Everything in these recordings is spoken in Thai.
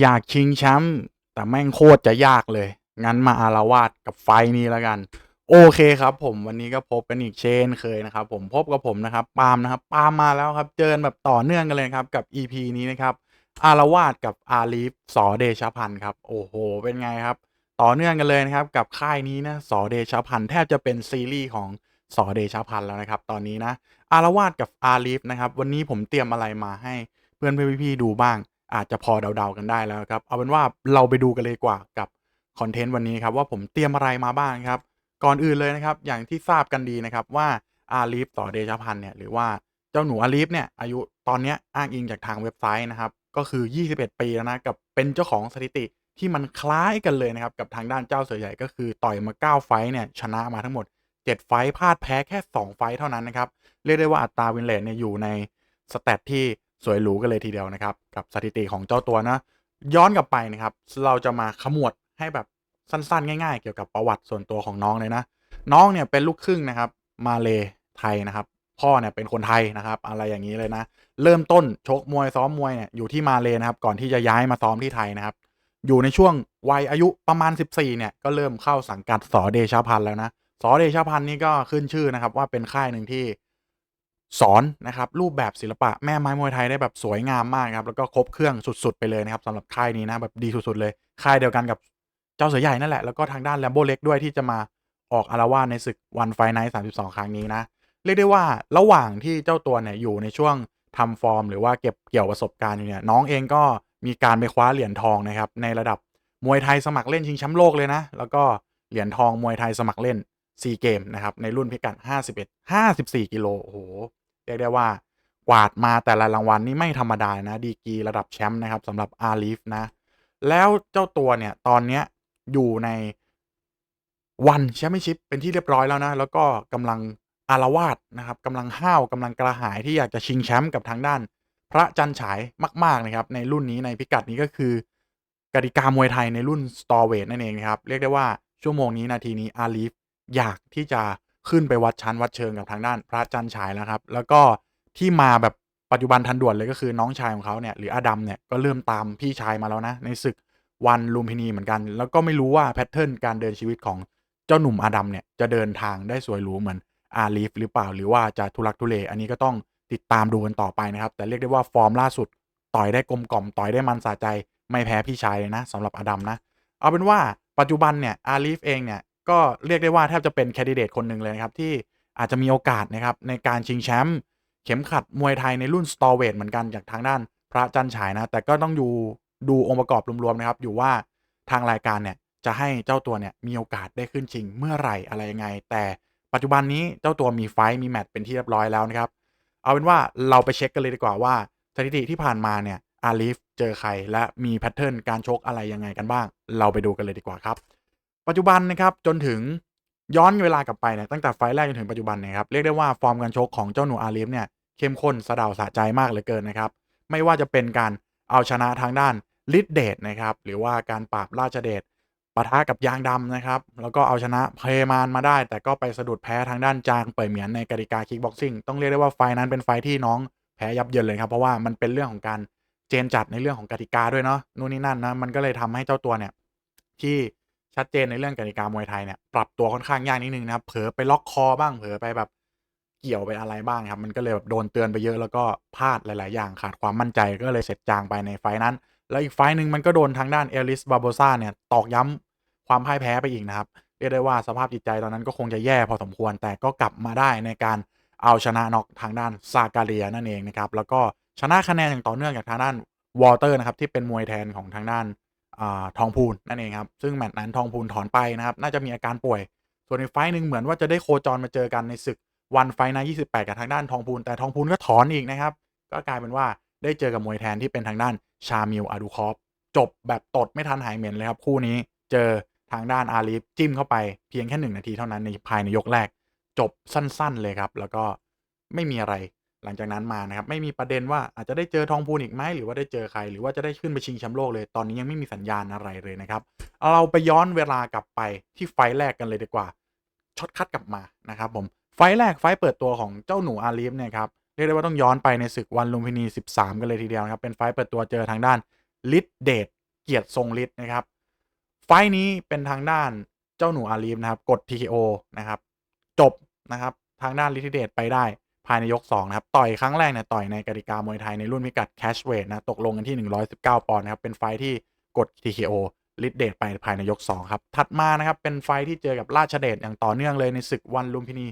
อยากชิงแชมป์แต่แม่งโคตรจะยากเลย งั้นมาอารวาสกับไฟนี้แล้วกัน โอเคครับผมวันนี้ก็พบกันอีกเช่นเคยนะครับ ผมพบกับผมนะครับปาล์มนะครับปาล์มมาแล้วครับ เจอแบบต่อเนื่องกันเลยครับกับ EP นี้นะครับ อารวาสกับอาลีฟสอเดชพันธ์ครับ โอ้โห เป็นไงครับ ต่อเนื่องกันเลยนะครับ กับค่ายนี้นะสอเดชพันธ์แทบจะเป็นซีรีส์ของสอเดชพันธ์แล้วนะครับ ตอนนี้นะ อารวาสกับอาลีฟนะครับ วันนี้ผมเตรียมอะไรมาให้เพื่อนเพื่อนพี่ๆดูบ้าง อาจจะพอเดาๆกันได้แล้วครับ เอาเป็นว่าเราไปดูกันเลยกว่ากับคอนเทนต์วันนี้ครับว่าผมเตรียมอะไรมาบ้างครับ ก่อนอื่นเลยนะครับ อย่างที่ทราบกันดีนะครับว่าอาลีฟต่อเดชพันธ์เนี่ยหรือว่าเจ้าหนูอาลีฟเนี่ยอายุตอนเนี้ยอ้างอิงจากทางเว็บไซต์นะครับ ก็คือ 21 ปีแล้วนะกับเป็นเจ้าของสถิติที่มันคล้ายกันเลยนะครับ กับทางด้านเจ้าเสือใหญ่ก็คือต่อยมา 9 ไฟเนี่ยชนะมาทั้งหมด 7 ไฟพลาดแพ้แค่ 2 ไฟเท่านั้นนะครับ เรียกได้ว่าอัตราวินเลทเนี่ยอยู่ในสเตตที่ สวยหรูกันเลยทีเดียวนะครับ กับสถิติของเจ้าตัวนะ ย้อนกลับไปนะครับ เราจะมาขมวดให้แบบสั้นๆ ง่ายๆ เกี่ยวกับประวัติส่วนตัวของน้องเลยนะ น้องเนี่ยเป็นลูกครึ่งนะครับ มาเลไทยนะครับ พ่อเนี่ยเป็นคนไทยนะครับ อะไรอย่างนี้เลยนะ เริ่มต้นชกมวยซ้อมมวยเนี่ยอยู่ที่มาเลนะครับ ก่อนที่จะย้ายมาซ้อมที่ไทยนะครับ อยู่ในช่วงวัยอายุประมาณ 14เนี่ยก็เริ่มเข้าสังกัดสอเดชาพันธ์แล้วนะสอเดชาพันธ์นี่ก็ขึ้นชื่อนะครับ ว่าเป็นค่ายหนึ่งที่ สอนนะครับรูปแบบศิลปะแม่ไม้มวยไทยได้แบบสวยงามมากครับแล้วก็ครบเครื่องสุด ๆ ไปเลยนะครับสำหรับค่ายนี้นะแบบดีสุดๆเลย ค่ายเดียวกันกับเจ้าเสือใหญ่นั่นแหละแล้วก็ทางด้านแลมโบเล็กด้วยที่จะมาออกอารวาสในศึกวันไฟไนท์32ครั้งนี้นะเรียกได้ว่าระหว่างที่เจ้าตัวเนี่ยอยู่ในช่วงทำฟอร์ม หรือว่าเก็บเกี่ยวประสบการณ์อยู่เนี่ยน้องเองก็มีการไปคว้าเหรียญทองนะครับในระดับมวยไทยสมัครเล่นชิงแชมป์โลกเลยนะ แล้วก็เหรียญทองมวยไทยสมัครเล่นซีเกมนะครับในรุ่นพิกัด 51 54 กิโลโอ้โห รียกได้ว่ากวาดมาแต่ละรางวัลนี่ไม่ธรรมดานะ ดีกรีระดับแชมป์นะครับสำหรับอาลีฟนะ แล้วเจ้าตัวเนี่ย ตอนเนี้ยอยู่ในวันแชมเปี้ยนชิพเป็นที่เรียบร้อยแล้วนะ แล้วก็กำลังอารวาสนะครับกำลังห้าวกำลังกระหายที่อยากจะชิงแชมป์กับทางด้าน พระจันฉายมาก ๆ นะครับ ในรุ่นนี้ในพิกัดนี้ก็คือกติกามวยไทยในรุ่นสตอร์เวทนั่นเองครับ เรียกได้ว่าชั่วโมงนี้นาทีนี้อาลีฟอยากที่จะ ขึ้นไปวัดชั้นวัดเชิงกับทางด้านพระจันฉายแล้วครับ แล้วก็ที่มาแบบปัจจุบันทันด่วนเลยก็คือน้องชายของเขาเนี่ยหรืออดัมเนี่ยก็เริ่มตามพี่ชายมาแล้วนะ ในศึกวันลุมพินีเหมือนกัน แล้วก็ไม่รู้ว่าแพทเทิร์นการเดินชีวิตของเจ้าหนุ่มอดัมเนี่ยจะเดินทางได้สวยหรูเหมือนอาลีฟหรือเปล่าหรือว่าจะทุลักทุเล อันนี้ก็ต้องติดตามดูกันต่อไปนะครับ แต่เรียกได้ว่าฟอร์มล่าสุด ต่อยได้กลมกล่อมต่อยได้มันสะใจ ไม่แพ้พี่ชายเลยนะสำหรับอดัมนะ เอาเป็นว่าปัจจุบันเนี่ยอาลีฟเองเนี่ย ก็เรียกได้ว่าแทบจะเป็นแคนดิเดตคนหนึ่งเลยนะครับ ที่อาจจะมีโอกาสนะครับในการชิงแชมป์เข็มขัดมวยไทยในรุ่นสตอเวทเหมือนกันจากทางด้านพระจันฉายนะ แต่ก็ต้องดูดูองค์ประกอบรวมๆนะครับ อยู่ว่าทางรายการเนี่ยจะให้เจ้าตัวเนี่ยมีโอกาสได้ขึ้นชิงเมื่อไหร่อะไรยังไง แต่ปัจจุบันนี้เจ้าตัวมีไฟมีแมตช์เป็นที่เรียบร้อยแล้วนะครับ เอาเป็นว่าเราไปเช็คกันเลยดีกว่าว่าสถิติที่ผ่านมาเนี่ยอาลีฟเจอใครและมีแพทเทิร์นการชกอะไรยังไงกันบ้าง เราไปดูกันเลยดีกว่าครับ ปัจจุบันนะครับจนถึงย้อนเวลากลับไปเนี่ยตั้งแต่ไฟแรกจนถึงปัจจุบันเนี่ยครับเรียกได้ว่าฟอร์มการชกของเจ้าหนูอาลีฟเนี่ยเข้มข้นสะดาสะใจมากเหลือเกินนะครับไม่ว่าจะเป็นการเอาชนะทางด้านลิดเดทนะครับหรือว่าการปราบราชเดชปะทะกับยางดำนะครับแล้วก็เอาชนะเพมานมาได้ แต่ก็ไปสะดุดแพ้ทางด้านจางเปิดเหมียนในกติกาคิกบ็อกซิ่งต้องเรียกได้ว่าไฟนั้นเป็นไฟที่น้องแพ้ยับเยินเลยครับเพราะว่ามันเป็นเรื่องของการเจนจัดในเรื่องของกติกาด้วยเนาะนู่นนี่นั่นนะมันก็เลยทำให้เจ้าตัวเนี่ยที่ ชัดเจนในเรื่องกติกามวยไทยเนี่ยปรับตัวค่อนข้างยากนิดนึงนะครับ เผลอไปล็อกคอบ้างเผลอไปแบบเกี่ยวไปอะไรบ้างครับ มันก็เลยแบบโดนเตือนไปเยอะแล้วก็พลาดหลาย ๆ อย่างขาดความมั่นใจก็เลยเสร็จจางไปในไฟนั้น แล้วอีกไฟหนึ่งมันก็โดนทางด้านเอลิสบาโบซาเนี่ยตอกย้ำความพ่ายแพ้ไปอีกนะครับเรียกได้ว่าสภาพจิตใจตอนนั้นก็คงจะแย่พอสมควร แต่ก็กลับมาได้ในการเอาชนะน็อกทางด้านซาการเรียนั่นเองนะครับแล้วก็ชนะคะแนนอย่างต่อเนื่องจากทางด้านวอลเตอร์นะครับที่เป็นมวยแทนของทางด้าน ทองพูนนั่นเองครับ ซึ่งแมตช์นั้นทองพูนถอนไปนะครับ น่าจะมีอาการป่วย ส่วนในไฟหนึ่งเหมือนว่าจะได้โคจรมาเจอกันในศึกวันไฟใน28 กับทางด้านทองพูน แต่ทองพูนก็ถอนอีกนะครับ ก็กลายเป็นว่าได้เจอกับมวยแทนที่เป็นทางด้านชามิลอาดูคอฟจบแบบตดไม่ทันหายเหม็นเลยครับ คู่นี้เจอทางด้านอาลีฟจิ้มเข้าไปเพียงแค่หนึ่งนาทีเท่านั้นในภายในยกแรก จบสั้นๆเลยครับ แล้วก็ไม่มีอะไร หลังจากนั้นมานะครับไม่มีประเด็นว่าอาจจะได้เจอทองพูนอีกไหมหรือว่าได้เจอใคร หรือว่าจะได้ขึ้นไปชิงแชมป์โลกเลยตอนนี้ยังไม่มีสัญญาณอะไรเลยนะครับเราไปย้อนเวลากลับไปที่ไฟแรกกันเลยดีกว่าช็อตคัดกลับมานะครับผมไฟแรกไฟเปิดตัวของเจ้าหนูอาลีฟเนี่ยครับเรียกได้ว่าต้องย้อนไปในศึกวันลุมพินี 13 กันเลยทีเดียวนะครับเป็นไฟเปิดตัวเจอทางด้านลิดเดทเกียรติทรงฤทธิ์นะครับไฟนี้เป็นทางด้านเจ้าหนูอาลีฟนะครับกด TKO นะครับจบนะครับทางด้านลิทเดตไปได้ ภายในยก2นะครับ ต่อยครั้งแรกเนี่ยต่อยในกติกามวยไทยในรุ่นพิกัดแคชเวทนะ ตกลงกันที่ 119 ปอนด์นะครับ เป็นไฟที่กด TKO ลิทเดตไปภายในยก 2 ครับ ถัดมานะครับ เป็นไฟที่เจอกับราชเดชอย่างต่อเนื่องเลยในศึกวันลุมพินี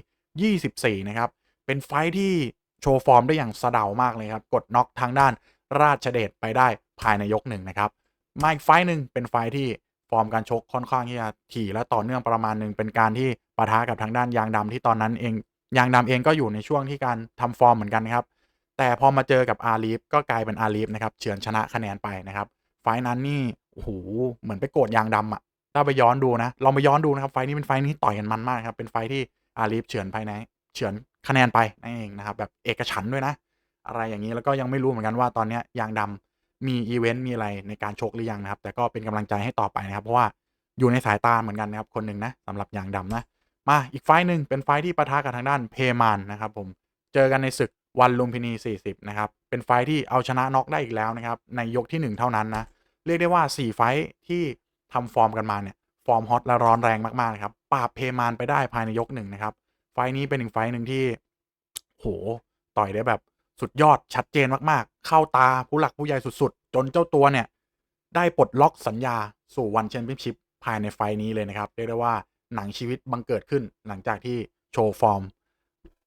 24 นะครับ เป็นไฟที่โชว์ฟอร์มได้อย่างสะเดามากเลยครับ กดน็อกทางด้านราชเดชไปได้ภายในยกหนึ่งนะครับมาอีกไฟหนึ่งเป็นไฟที่ฟอร์มการชกค่อนข้างที่จะถี่และต่อเนื่องประมาณหนึ่งเป็นการที่ปะทะกับทางด้านยางดำที่ตอนนั้นเอง ยางดำเองก็อยู่ในช่วงที่การทำฟอร์มเหมือนกันนะครับ แต่พอมาเจอกับอาลีฟก็กลายเป็นอาลีฟนะครับเฉือนชนะคะแนนไปนะครับ ไฟนั้นนี่โอ้โหเหมือนไปโกรธยางดำอะถ้าไปย้อนดูนะลองไปย้อนดูนะครับไฟนี้เป็นไฟล์ที่ต่อยกันมันมากครับเป็นไฟที่อาลีฟเฉือนภายในเฉือนคะแนนไปนั่นเองนะครับแบบเอกฉันด้วยนะ อะไรอย่างนี้แล้วก็ยังไม่รู้เหมือนกันว่าตอนนี้ยางดำมีอีเวนต์มีอะไรในการชกหรือยังนะครับ แต่ก็เป็นกำลังใจให้ต่อไปนะครับ เพราะว่าอยู่ในสายตาเหมือนกันนะครับคนหนึ่งนะสำหรับยางดำนะ มาอีกไฟหนึ่งเป็นไฟที่ปะทะกับทางด้านเพมานนะครับผมเจอกันในศึกวันลุมพินี 40 นะครับ เป็นไฟที่เอาชนะน็อกได้อีกแล้วนะครับ ในยกที่ 1 เท่านั้นนะ เรียกได้ว่า 4 ไฟที่ทำฟอร์มกันมาเนี่ย ฟอร์มฮอตและร้อนแรงมากๆนะครับ ปราบเพมานไปได้ภายในยกหนึ่งนะครับ ไฟนี้เป็นหนึ่งไฟหนึ่งที่ โห ต่อยได้แบบสุดยอดชัดเจนมากๆ เข้าตาผู้หลักผู้ใหญ่สุดๆ จนเจ้าตัวเนี่ย ได้ปลดล็อกสัญญาสู่วันแชมเปี้ยนชิพภายในไฟนี้เลยนะครับ เรียกได้ว่า หนังชีวิตบังเกิดขึ้น หลังจากที่โชว์ฟอร์ม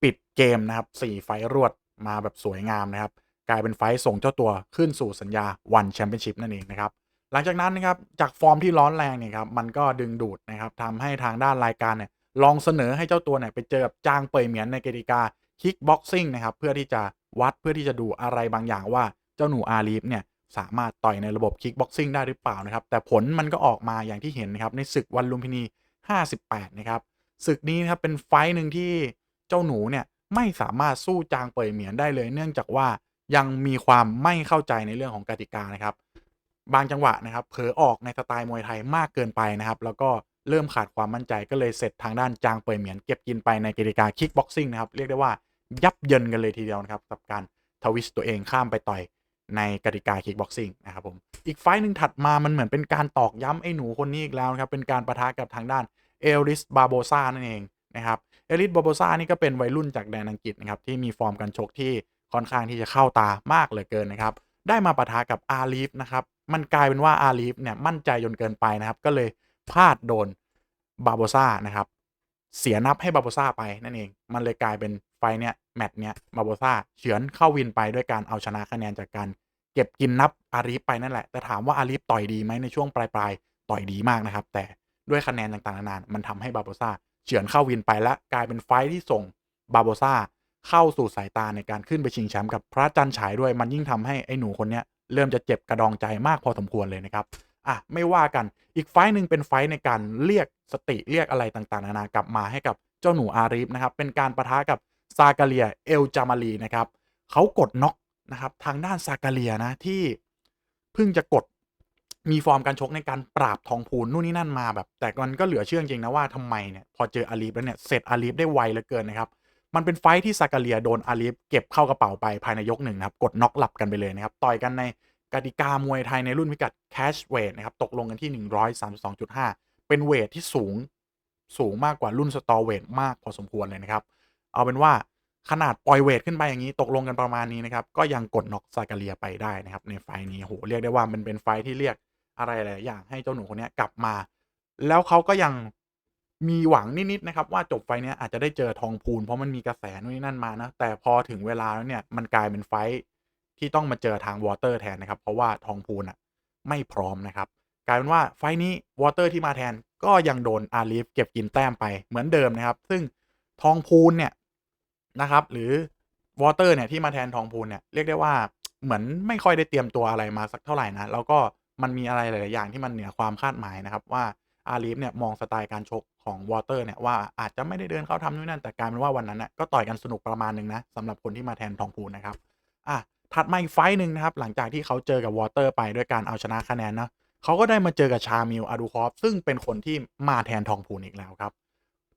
ปิดเกมนะครับ4ไฟรวดมาแบบสวยงามนะครับ กลายเป็นไฟส่งเจ้าตัวขึ้นสู่สัญญาวันแชมเปี้ยนชิพนั่นเองนะครับ หลังจากนั้นนะครับจากฟอร์มที่ร้อนแรงเนี่ยครับมันก็ดึงดูดนะครับทำให้ทางด้านรายการเนี่ยลองเสนอให้เจ้าตัวเนี่ยไปเจอกับจางเปยเหมียนในกติกาคิกบ็อกซิ่งนะครับเพื่อที่จะวัดเพื่อที่จะดูอะไรบางอย่างว่าเจ้าหนูอาลีฟเนี่ยสามารถต่อยในระบบคิกบ็อกซิ่งได้หรือเปล่านะครับ แต่ผลมันก็ออกมาอย่างที่เห็นนะครับ ในศึกวันลุมพินี 58 นะครับศึกนี้นะครับเป็นไฟต์หนึ่งที่เจ้าหนูเนี่ยไม่สามารถสู้จางเปยเหมียนได้เลย เนื่องจากว่ายังมีความไม่เข้าใจในเรื่องของกติกานะครับ บางจังหวะนะครับเผลอออกในสไตล์มวยไทยมากเกินไปนะครับ แล้วก็เริ่มขาดความมั่นใจก็เลยเสร็จทางด้านจางเปยเหมียนเก็บกินไปในกติกาคิกบ็อกซิ่งนะครับเรียกได้ว่ายับเยินกันเลยทีเดียวนะครับกับการทวิสต์ตัวเองข้ามไปต่อย ในกติกาคิกบ็อกซิ่งนะครับผมอีกไฟล์หนึ่งถัดมามันเหมือนเป็นการตอกย้ำไอ้หนูคนนี้อีกแล้วนะครับ เป็นการประทะกับทางด้านเอลิสบาโบซานั่นเองนะครับเอลิสบาโบซานี่ก็เป็นวัยรุ่นจากแดนอังกฤษนะครับที่มีฟอร์มการชกที่ค่อนข้างที่จะเข้าตามากเหลือเกินนะครับได้มาปะทะกับอาลีฟนะครับมันกลายเป็นว่าอาลีฟเนี่ยมั่นใจจนเกินไปนะครับก็เลยพลาดโดนบาโบซานะครับเสียนับให้บาโบซาไปนั่นเอง มันเลยกลายเป็นไฟเนี่ย แมตช์เนี้ยบาโบซาเฉือนเข้าวินไปด้วยการเอาชนะคะแนนจากการเก็บกินนับอาลีฟไปนั่นแหละ แต่ถามว่าอาลีฟต่อยดีไหมในช่วงปลายปลายต่อยดีมากนะครับ แต่ด้วยคะแนนต่างๆนานามันทำให้บาโบซาเฉือนเข้าวินไปและกลายเป็นไฟที่ส่งบาโบซาเข้าสู่สายตาในการขึ้นไปชิงแชมป์กับพระจันทร์ฉายด้วยมันยิ่งทำให้ไอ้หนูคนเนี้ยเริ่มจะเจ็บกระดองใจมากพอสมควรเลยนะครับอะไม่ว่ากันอีกไฟหนึ่งเป็นไฟในการเรียกสติเรียกอะไรต่างๆนานากลับมาให้กับเจ้าหนูอารีฟนะครับเป็นการประทะกับ ซากาเลียเอลจามารีนะครับเขากดน็อกนะครับทางด้านซากาเลียนะที่เพิ่งจะกดมีฟอร์มการชกในการปราบทองพูนนู่นนี่นั่นมาแบบ แต่มันก็เหลือเชื่อจริงนะว่าทำไมเนี่ยพอเจออาลีฟแล้วเนี่ยเสร็จอาลีฟได้ไวเหลือเกินนะครับมันเป็นไฟที่ซากาเลียโดนอาลีฟเก็บเข้ากระเป๋าไปภายในยกหนึ่งนะครับกดน็อกหลับกันไปเลยนะครับต่อยกันในกติกามวยไทยในรุ่นพิกัดแคชเวทนะครับตกลงกันที่ 132.5 เป็นเวทที่สูงสูงมากกว่ารุ่นสตอเวทมากพอสมควรเลยนะครับ เอาเป็นว่า ขนาดปล่อยเวทขึ้นไปอย่างนี้ตกลงกันประมาณนี้นะครับ ก็ยังกดน็อกซากาเลียไปได้นะครับ ในไฟนี้โหเรียกได้ว่ามันเป็นไฟที่เรียกอะไรหลายอย่างให้เจ้าหนูคนนี้กลับมา แล้วเขาก็ยังมีหวังนิดๆนะครับ ว่าจบไฟนี้อาจจะได้เจอทองพูนเพราะมันมีกระแสนู่นนี่นั่นมานะแต่พอถึงเวลาแล้วเนี่ยมันกลายเป็นไฟที่ต้องมาเจอทางวอเตอร์แทนนะครับ เพราะว่าทองพูนอะไม่พร้อมนะครับ กลายเป็นว่าไฟนี้วอเตอร์ที่มาแทนก็ยังโดนอาลีฟเก็บกินแต้มไปเหมือนเดิมนะครับ ซึ่งทองพูนเนี่ย นะครับ หรือวอเตอร์เนี่ยที่มาแทนทองพูนเนี่ยเรียกได้ว่าเหมือนไม่ค่อยได้เตรียมตัวอะไรมาสักเท่าไหร่นะแล้วก็มันมีอะไรหลายๆอย่างที่มันเหนือความคาดหมายนะครับว่าอาลีฟเนี่ยมองสไตล์การชกของวอเตอร์เนี่ยว่าอาจจะไม่ได้เดินเข้าทำนู่นนั่นแต่กลายเป็นว่าวันนั้นน่ะก็ต่อยกันสนุกประมาณหนึ่งนะสำหรับคนที่มาแทนทองพูนนะครับอะถัดมาอีกไฟหนึ่งนะครับหลังจากที่เขาเจอกับวอเตอร์ไปด้วยการเอาชนะคะแนนนะเขาก็ได้มาเจอกับชามิลอาดูคอฟซึ่งเป็นคนที่มาแทนทองพูนอีกแล้วครับ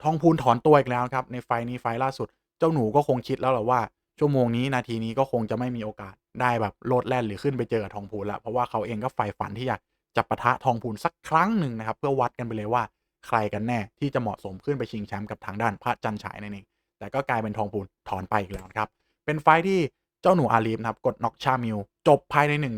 ทองพูนถอนตัวอีกแล้วครับในไฟนี้ไฟล่าสุด เจ้าหนูก็คงคิดแล้วแหละว่า ชั่วโมงนี้นาทีนี้ก็คงจะไม่มีโอกาสได้แบบโลดแล่นหรือขึ้นไปเจอกับทองพูนละเพราะว่าเขาเองก็ใฝ่ฝันที่อยากจะปะทะทองพูนสักครั้งหนึ่งนะครับ เพื่อวัดกันไปเลยว่าใครกันแน่ที่จะเหมาะสมขึ้นไปชิงแชมป์กับทางด้านพระจันฉายนั่นเองแต่ก็กลายเป็นทองพูนถอนไปอีกแล้วครับ เป็นไฟที่เจ้าหนูอาลีฟนะครับกดน็อกชามิวจบภายในหนึ่ง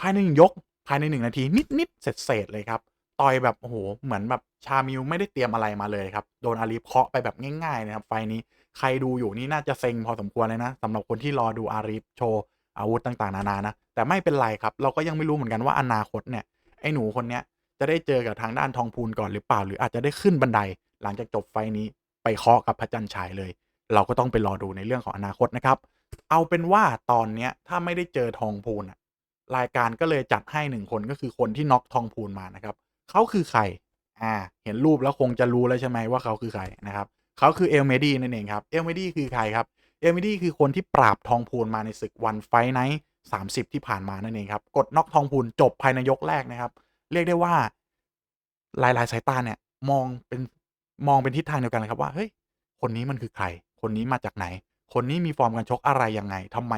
ภายในหนึ่งยก ภายในหนึ่งนาทีนิดๆเสร็จๆเลยครับต่อยแบบโอ้โหเหมือนแบบชามิวไม่ได้เตรียมอะไรมาเลยครับโดนอาลีฟเคาะไปแบบง่ายๆนะครับไฟนี้ ใครดูอยู่นี่น่าจะเซ็งพอสมควรเลยนะสำหรับคนที่รอดูอาลีฟโชว์อาวุธต่างๆ นานานะ แต่ไม่เป็นไรครับ เราก็ยังไม่รู้เหมือนกันว่าอนาคตเนี่ย ไอ้หนูคนเนี้ยจะได้เจอกับทางด้านทองพูนก่อนหรือเปล่า หรืออาจจะได้ขึ้นบันได หลังจากจบไฟนี้ไปเคาะกับพระจันทร์ฉายเลย เราก็ต้องไปรอดูในเรื่องของอนาคตนะครับ เอาเป็นว่าตอนเนี้ยถ้าไม่ได้เจอทองพูนรายการก็เลยจัดให้หนึ่งคนก็คือคนที่น็อกทองพูนมานะครับเขาคือใครอ่า เห็นรูปแล้วคงจะรู้แล้วใช่ไหมว่าเขาคือใครนะครับ เขาคือเอลเมดี้นั่นเองครับ เอลเมดี้คือใครครับ เอลเมดี้คือคนที่ปราบทองพูนมาในศึกวันไฟไนท์สามสิบที่ผ่านมานั่นเองครับ กดน็อกทองพูนจบภายในยกแรกนะครับ เรียกได้ว่าหลายๆสายตาเนี่ยมองเป็นมองเป็นทิศทางเดียวกันเลยครับว่าเฮ้ยคนนี้มันคือใคร คนนี้มาจากไหน คนนี้มีฟอร์มการชกอะไรยังไงทำไม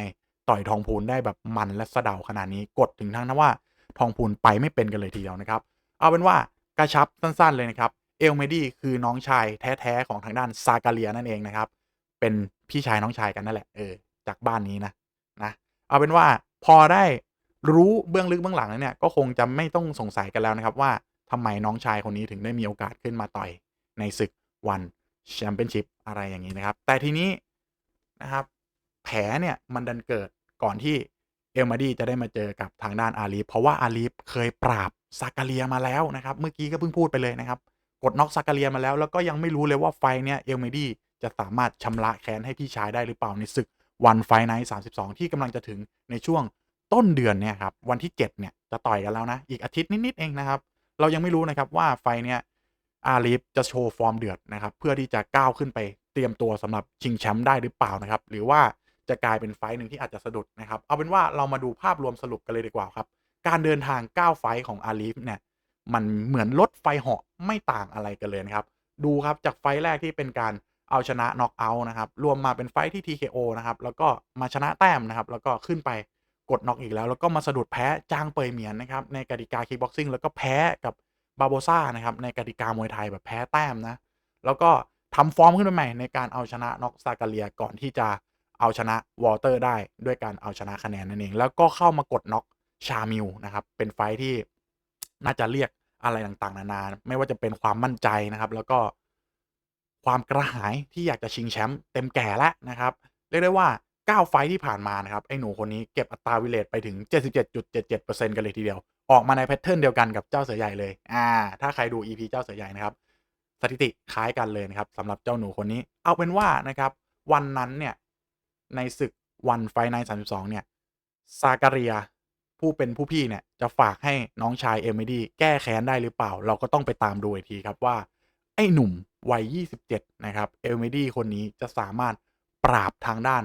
ต่อยทองพูนได้แบบมันและสะเดาขนาดนี้กดถึงทั้งนั้นว่าทองพูนไปไม่เป็นกันเลยทีเดียวนะครับ เอาเป็นว่ากระชับสั้นๆเลยนะครับ เอลเมดี้คือน้องชายแท้ๆของทางด้านซากาเลียนั่นเองนะครับ เป็นพี่ชายน้องชายกันนั่นแหละเออจากบ้านนี้นะนะเอาเป็นว่าพอได้รู้เบื้องลึกเบื้องหลังแล้วเนี่ยก็คงจะไม่ต้องสงสัยกันแล้วนะครับว่าทำไมน้องชายคนนี้ถึงได้มีโอกาสขึ้นมาต่อยในศึกวันแชมเปี้ยนชิพอะไรอย่างนี้นะครับ แต่ทีนี้นะครับแผลเนี่ยมันดันเกิดก่อนที่เอลมาดีจะได้มาเจอกับทางด้านอาลีฟเพราะว่าอาลีฟเคยปราบซากาเลียมาแล้วนะครับ เมื่อกี้ก็เพิ่งพูดไปเลยนะครับ กดน็อกซากาเลียมาแล้ว แล้วก็ยังไม่รู้เลยว่าไฟเนี่ยเอลเมดี้จะสามารถชำระแค้นให้พี่ชายได้หรือเปล่าในศึกวันไฟไนท์สาที่กำลังจะถึงในช่วงต้นเดือนเนี่ยครับวันที่ 7 เนี่ยจะต่อยกันแล้วนะ อีกอาทิตย์นิด ๆ เองนะครับ เรายังไม่รู้นะครับว่าไฟเนี่ยอาลีฟจะโชว์ฟอร์มเดือดนะครับเพื่อที่จะก้าวขึ้นไปเตรียมตัวสำหรับชิงแชมป์ได้หรือเปล่านะครับ หรือว่าจะกลายเป็นไฟหนึ่งที่อาจจะสะดุดนะครับ เอาเป็นว่าเรามาดูภาพรวมสรุปกันเลยดีกว่าครับ การเดินทาง 9 ไฟของอาลีฟเนี่ย มันเหมือนรถไฟเหาะไม่ต่างอะไรกันเลยนะครับ ดูครับจากไฟแรกที่เป็นการเอาชนะน็อกเอาท์นะครับ รวมมาเป็นไฟที่ TKO นะครับ แล้วก็มาชนะแต้มนะครับ แล้วก็ขึ้นไปกดน็อกอีกแล้ว แล้วก็มาสะดุดแพ้จางเปยเหมียนนะครับ ในกติกาคิกบ็อกซิ่งแล้วก็แพ้กับบาโบซ่านะครับ ในกติกามวยไทยแบบแพ้แต้มนะ แล้วก็ทำฟอร์มขึ้นมาใหม่ในการเอาชนะน็อกซากาเลียก่อนที่จะเอาชนะวอเตอร์ได้ด้วยการเอาชนะคะแนนนั่นเอง แล้วก็เข้ามากดน็อกชามิวนะครับ เป็นไฟที่ น่าจะเรียกอะไรต่างๆ นานา ไม่ว่าจะเป็นความมั่นใจนะครับ แล้วก็ความกระหายที่อยากจะชิงแชมป์เต็มแก่แล้วนะครับเรียกได้ว่า 9 ไฟที่ผ่านมานะครับไอ้หนูคนนี้เก็บอัตราวิเลตไปถึง 77.77%กันเลยทีเดียว ออกมาในแพทเทิร์นเดียวกันกับเจ้าเสือใหญ่เลยอ่าถ้าใครดู EP เจ้าเสือใหญ่นะครับสถิติคล้ายกันเลยนะครับสำหรับเจ้าหนูคนนี้ เอาเป็นว่านะครับ วันนั้นเนี่ยในศึกวันไฟไนท์สามสิบสองเนี่ยซาการีย ผู้เป็นผู้พี่เนี่ยจะฝากให้น้องชายเอมิดี้แก้แค้นได้หรือเปล่า เราก็ต้องไปตามดูอีกทีครับว่า ไอ้หนุ่มวัย 27 นะครับเอมิดี้คนนี้จะสามารถปราบทางด้าน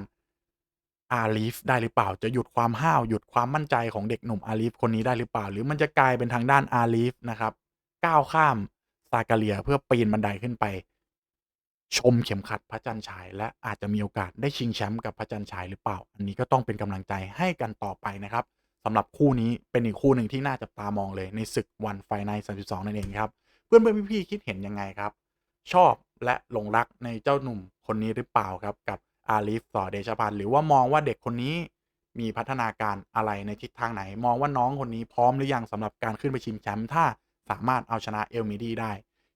อาลีฟได้หรือเปล่า จะหยุดความห้าวหยุดความมั่นใจของเด็กหนุ่มอาลีฟคนนี้ได้หรือเปล่า หรือมันจะกลายเป็นทางด้านอาลีฟนะครับ ก้าวข้ามซาการียเพื่อปีนบันไดขึ้นไป ชมเข็มขัดพระจันทร์ฉาย และอาจจะมีโอกาสได้ชิงแชมป์กับพระจันทร์ฉายหรือเปล่า อันนี้ก็ต้องเป็นกำลังใจให้กันต่อไปนะครับ สำหรับคู่นี้เป็นอีกคู่หนึ่งที่น่าจับตามองเลยในศึกวันไฟไนท์32นั่นเองครับ เพื่อนเพื่อนพี่ๆคิดเห็นยังไงครับ ชอบและหลงรักในเจ้าหนุ่มคนนี้หรือเปล่าครับกับอาลีฟต่อเดชพันธ์หรือว่ามองว่าเด็กคนนี้มีพัฒนาการอะไรในทิศทางไหน มองว่าน้องคนนี้พร้อมหรือยังสำหรับการขึ้นไปชิงแชมป์ถ้าสามารถเอาชนะเอลมิดีได้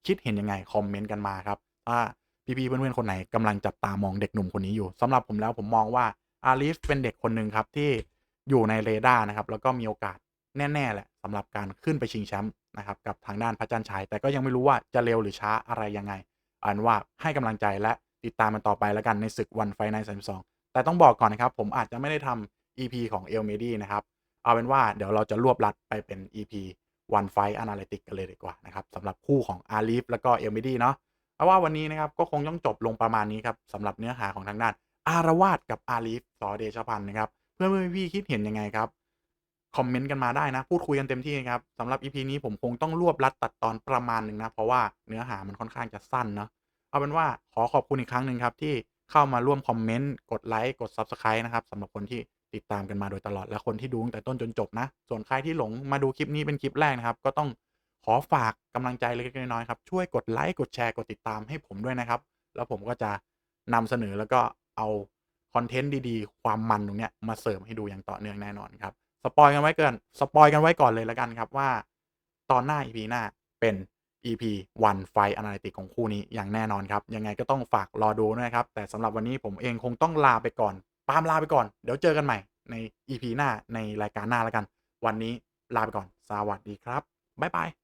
คิดเห็นยังไงคอมเมนต์กันมาครับถ้าพี่ๆเพื่อนๆคนไหนกำลังจับตามองเด็กหนุ่มคนนี้อยู่สำหรับผมแล้วผมมองว่าอาลีฟเป็นเด็กคนหนึ่งครับที่ อยู่ในเรดาร์นะครับ แล้วก็มีโอกาสแน่ๆแหละสำหรับการขึ้นไปชิงแชมป์นะครับกับทางด้านพระจันทร์ฉายแต่ก็ยังไม่รู้ว่าจะเร็วหรือช้าอะไรยังไงอันว่าให้กำลังใจและติดตามมันต่อไปแล้วกันในศึกวันไฟในสามสองแต่ต้องบอกก่อนนะครับ ผมอาจจะไม่ได้ทำ EP ของเอลเมดี้นะครับ เอาเป็นว่าเดี๋ยวเราจะรวบรัดไปเป็น EP วันไฟอนาลิติกกันเลยดีกว่านะครับสำหรับคู่ของอาลีฟแล้วก็เอลเมดี้เนาะเพราว่าวันนี้นะครับก็คงต้องจบลงประมาณนี้ครับสำหรับเนื้อหาของทางด้าน อารวาสกับอาลีฟสอเดชพันธ์นะครับ เพื่อนๆพี่คิดเห็นยังไงครับ คอมเมนต์กันมาได้นะ พูดคุยกันเต็มที่ครับสำหรับ EP นี้ผมคงต้องรวบรัดตัดตอนประมาณหนึ่งนะ เพราะว่าเนื้อหามันค่อนข้างจะสั้นเนาะเอาเป็นว่าขอขอบคุณอีกครั้งหนึ่งครับ ที่เข้ามาร่วมคอมเมนต์กดไลค์กด Subscribe นะครับสำหรับคนที่ติดตามกันมาโดยตลอดและคนที่ดูตั้งแต่ต้นจนจบนะ ส่วนใครที่หลงมาดูคลิปนี้เป็นคลิปแรกนะครับ ก็ต้องขอฝากกำลังใจเล็กๆน้อยๆครับช่วยกดไลค์กดแชร์กดติดตามให้ผมด้วยนะครับ แล้วผมก็จะนำเสนอแล้วก็เอา คอนเทนต์ดีๆ ความมันตรงเนี้ยมาเสริมให้ดูอย่างต่อเนื่องแน่นอนครับสปอยกันไว้เกินสปอยกันไว้ก่อนเลยแล้วกันครับว่า ตอนหน้า EP หน้าเป็น EP วันไฟอนาลิติกของคู่นี้อย่างแน่นอนครับ ยังไงก็ต้องฝากรอดูนะครับ แต่สำหรับวันนี้ผมเองคงต้องลาไปก่อนปาล์มลาไปก่อน เดี๋ยวเจอกันใหม่ใน EP หน้าในรายการหน้าแล้วกัน วันนี้ลาไปก่อน สวัสดีครับบ๊ายบาย